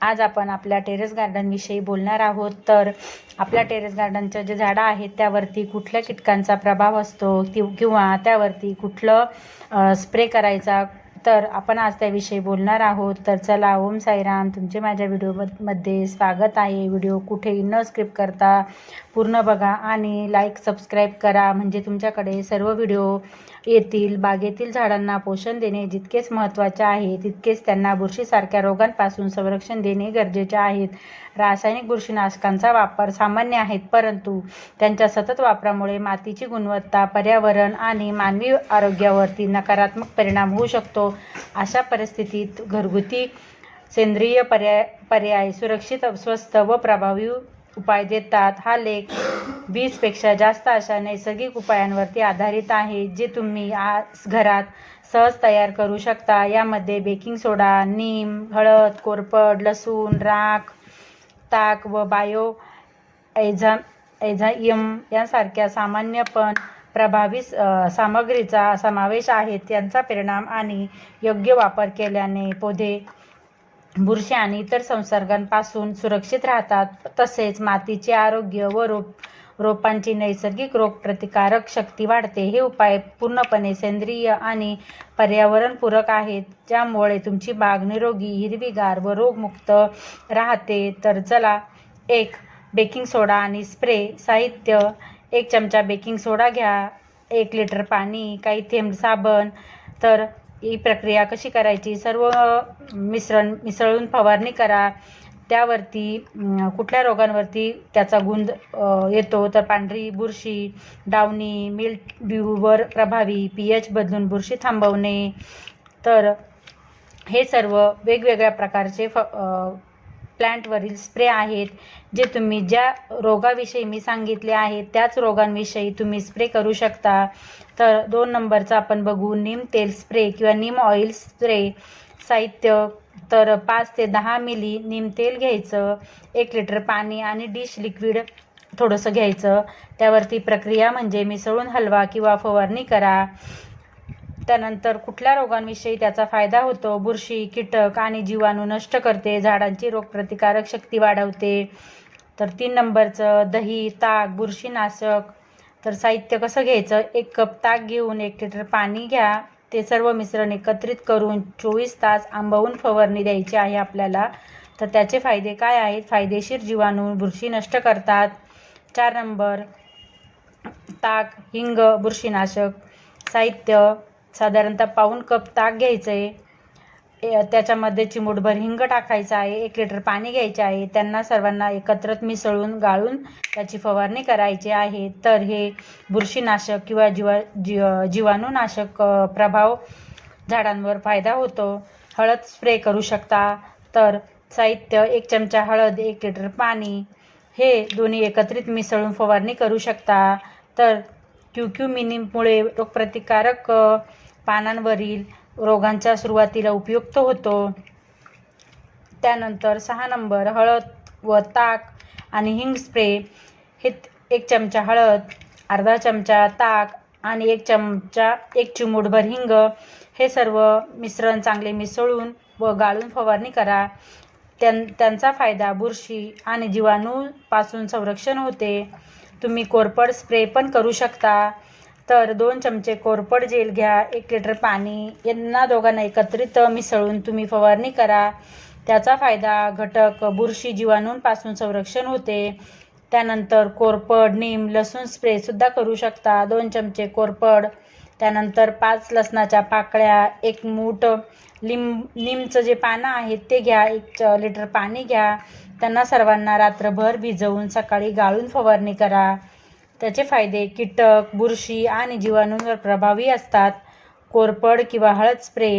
आज आपण आपल्या टेरेस गार्डनविषयी बोलणार आहोत. तर आपल्या टेरेस गार्डनच्या जे झाडं आहेत त्यावरती कुठल्या कीटकांचा प्रभाव असतो कि किंवा त्यावरती कुठलं स्प्रे करायचा? तर आपण आज त्याविषयी बोलणार आहोत. तर चला ओम साईराम तुमचे माझ्या व्हिडिओमध्ये स्वागत आहे. व्हिडिओ कुठेही न स्क्रिप्ट करता पूर्ण बघा आणि लाईक सबस्क्राईब करा. म्हणजे तुमच्याकडे सर्व व्हिडिओ येथील बागेतील झाडांना पोषण देणे जितकेच महत्त्वाचे आहे तितकेच त्यांना बुरशीसारख्या रोगांपासून संरक्षण देणे गरजेचे आहेत रासायनिक बुरशीनाशकांचा वापर सामान्य आहेत परंतु त्यांच्या सतत वापरामुळे मातीची गुणवत्ता पर्यावरण आणि मानवी आरोग्यावरती नकारात्मक परिणाम होऊ शकतो. अशा परिस्थितीत घरगुती सेंद्रिय पर्याय पर्याय सुरक्षित स्वस्त व प्रभावी उपाय देतात. हा लेख वीजपेक्षा जास्त अशा नैसर्गिक उपायांवरती आधारित आहे जे तुम्ही आज घरात सहज तयार करू शकता. यामध्ये बेकिंग सोडा नीम हळद कोरपड लसूण राख ताक व बायो एझा एझाइम यांसारख्या सामान्य पण प्रभावी सामग्रीचा समावेश आहे. त्यांचा परिणाम आणि योग्य वापर केल्याने पौधे बुरशी आणि इतर संसर्गांपासून सुरक्षित राहतात. तसेच मातीचे आरोग्य व रोप रोपांची नैसर्गिक रोगप्रतिकारक शक्ती वाढते. हे उपाय पूर्णपणे सेंद्रिय आणि पर्यावरणपूरक आहेत. ज्यामुळे तुमची बाग निरोगी हिरवीगार व रोगमुक्त राहते. तर चला एक बेकिंग सोडा आणि स्प्रे साहित्य एक चमचा बेकिंग सोडा घ्या एक लिटर पाणी काही थेंब साबण. तर ही प्रक्रिया कशी करायची? सर्व मिश्रण मिसळून फवारणी करा. त्यावरती कुठल्या रोगांवरती त्याचा गुंद येतो तर पांढरी बुरशी डावणी मिल्ट ड्यूवर प्रभावी पी एच बदलून बुरशी थांबवणे. तर हे सर्व वेगवेगळ्या प्रकारचे फ प्लॅन्टवरील स्प्रे आहेत जे तुम्ही ज्या रोगाविषयी मी सांगितले आहेत त्याच रोगांविषयी तुम्ही स्प्रे करू शकता. तर दोन नंबरचा आपण बघू नीम तेल स्प्रे किंवा नीम ऑइल स्प्रे साहित्य तर पाच ते दहा मिली नीम तेल घ्यायचं एक लिटर पाणी आणि डिश लिक्विड थोडंसं घ्यायचं. त्यावरती प्रक्रिया म्हणजे मिसळून हलवा किंवा फवारणी करा. त्यानंतर कुठल्या रोगांविषयी त्याचा फायदा होतो? बुरशी कीटक आणि जीवाणू नष्ट करते झाडांची रोगप्रतिकारक शक्ती वाढवते. तर तीन नंबरचं दही ताक बुरशीनाशक. तर साहित्य कसं घ्यायचं? एक कप ताक घेऊन एक लिटर पाणी घ्या. ते सर्व मिश्रण एकत्रित करून चोवीस तास आंबवून फवारणी द्यायची आहे आपल्याला. तर त्याचे फायदे काय आहेत? फायदेशीर जीवाणू बुरशी नष्ट करतात. चार नंबर. ताक हिंग बुरशीनाशक साहित्य साधारणतः पाऊण कप ताक घ्यायचं. आहे ए- त्याच्यामध्ये चिमूटभर हिंग टाकायचं आहे एक लिटर पाणी घ्यायचे आहे. त्यांना सर्वांना एकत्र मिसळून गाळून त्याची फवारणी करायची आहे. तर हे बुरशीनाशक किंवा जीवा जी जीवाणूनाशक प्रभाव झाडांवर फायदा होतो. हळद स्प्रे करू शकता. तर साहित्य एक चमचा हळद एक लिटर पाणी हे दोन्ही एकत्रित मिसळून फवारणी करू शकता. तर क्युक्युमिनीमुळे रोगप्रतिकारक पानांवरील रोगांच्या सुरुवातीला उपयुक्त होतो. त्यानंतर सहा नंबर हळद व ताक आणि हिंग स्प्रे. हे एक चमचा हळद अर्धा चमचा ताक आणि एक चमचा एक चिमूटभर हिंग. हे सर्व मिश्रण चांगले मिसळून व गाळून फवारणी करा. त्यां त्यांचा फायदा बुरशी आणि जीवाणूपासून संरक्षण होते. तुम्ही कोरपड स्प्रे पण करू शकता. तर दोन चमचे कोरपड जेल घ्या एक लिटर पाणी. यांना दोघांना एकत्रित मिसळून तुम्ही फवारणी करा. त्याचा फायदा घटक बुरशी जीवाणूंपासून संरक्षण होते. त्यानंतर कोरपड नीम लसूण स्प्रेसुद्धा करू शकता. दोन चमचे कोरपड. त्यानंतर पाच लसणाच्या पाकळ्या एक मूठ. लिंब निमचं जे पानं आहेत ते घ्या एक च- लिटर पाणी घ्या. त्यांना सर्वांना रात्रभर भिजवून सकाळी गाळून फवारणी करा. त्याचे फायदे कीटक बुरशी आणि जीवाणूंवर प्रभावी असतात. कोरपड किंवा हळद स्प्रे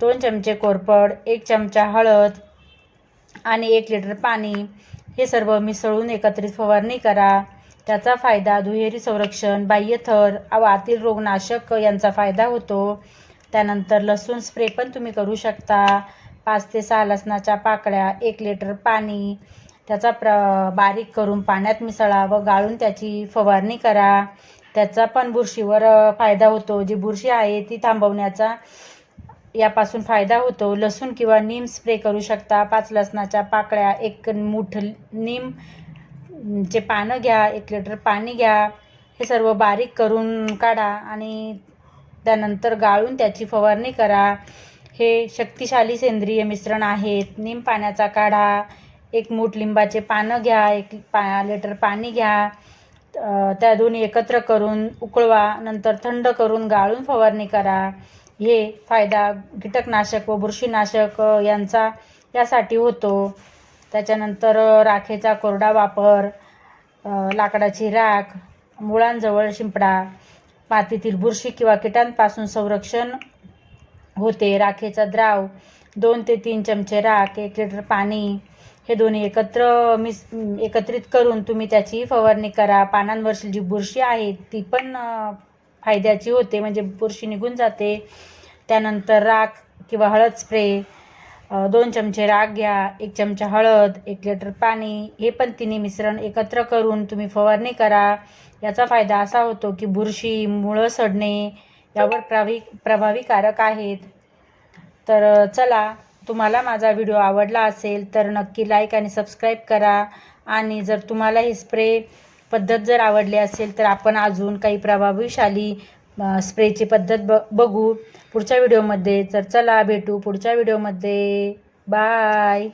दोन चमचे कोरपड एक चमचा हळद आणि एक लिटर पाणी हे सर्व मिसळून एकत्रित फवारणी करा. त्याचा फायदा दुहेरी संरक्षण बाह्यथर व आतील रोगनाशक यांचा फायदा होतो. त्यानंतर लसूण स्प्रे पण तुम्ही करू शकता. पाच ते सहा लसणाच्या पाकळ्या एक लिटर पाणी त्याचा प्र बारीक करून पाण्यात मिसळा व गाळून त्याची फवारणी करा. त्याचा पण बुरशीवर फायदा होतो. जी बुरशी आहे ती थांबवण्याचा यापासून फायदा होतो. लसूण किंवा नीम स्प्रे करू शकता. पाच लसणाच्या पाकळ्या एक मुठ नीम चे पानं घ्या एक लिटर पाणी घ्या हे सर्व बारीक करून काढा आणि त्यानंतर गाळून त्याची फवारणी करा. हे शक्तिशाली सेंद्रिय मिश्रण आहेत. नीम पाण्याचा काढा एक मूठ लिंबाचे पानं घ्या एक पा लिटर पाणी घ्या त्या दोन्ही एकत्र करून उकळवा नंतर थंड करून गाळून फवारणी करा. हे फायदा कीटकनाशक व बुरशीनाशक यांचा यासाठी होतो. त्याच्यानंतर राखेचा कोरडा वापर लाकडाची राख मुळांजवळ शिंपडा मातीतील बुरशी किंवा कीटांपासून संरक्षण होते. राखेचा द्राव दोन ते तीन चमचे राख एक लिटर पाणी हे दोन्ही एकत्र मिस एकत्रित करून तुम्ही त्याची फवारणी करा. पानांवरची जी बुरशी आहे ती पण फायद्याची होते. म्हणजे बुरशी निघून जाते. त्यानंतर राख किंवा हळद स्प्रे दोन चमचे राख घ्या एक चमचा हळद एक लिटर पाणी हे पण तिन्ही मिश्रण एकत्र करून तुम्ही फवारणी करा. याचा फायदा असा होतो की बुरशी मुळं सडणे यावर प्रभावी प्रभावीकारक आहेत. तर चला तुम्हाला माझा व्हिडिओ आवडला असेल तर नक्की लाईक आणि सबस्क्राईब करा. आणि जर तुम्हाला ही स्प्रे पद्धत जर आवडली असेल तर आपण अजून काही प्रभावशाली स्प्रेची पद्धत ब बघू पुढच्या व्हिडिओमध्ये तर चला भेटू पुढच्या व्हिडिओमध्ये बाय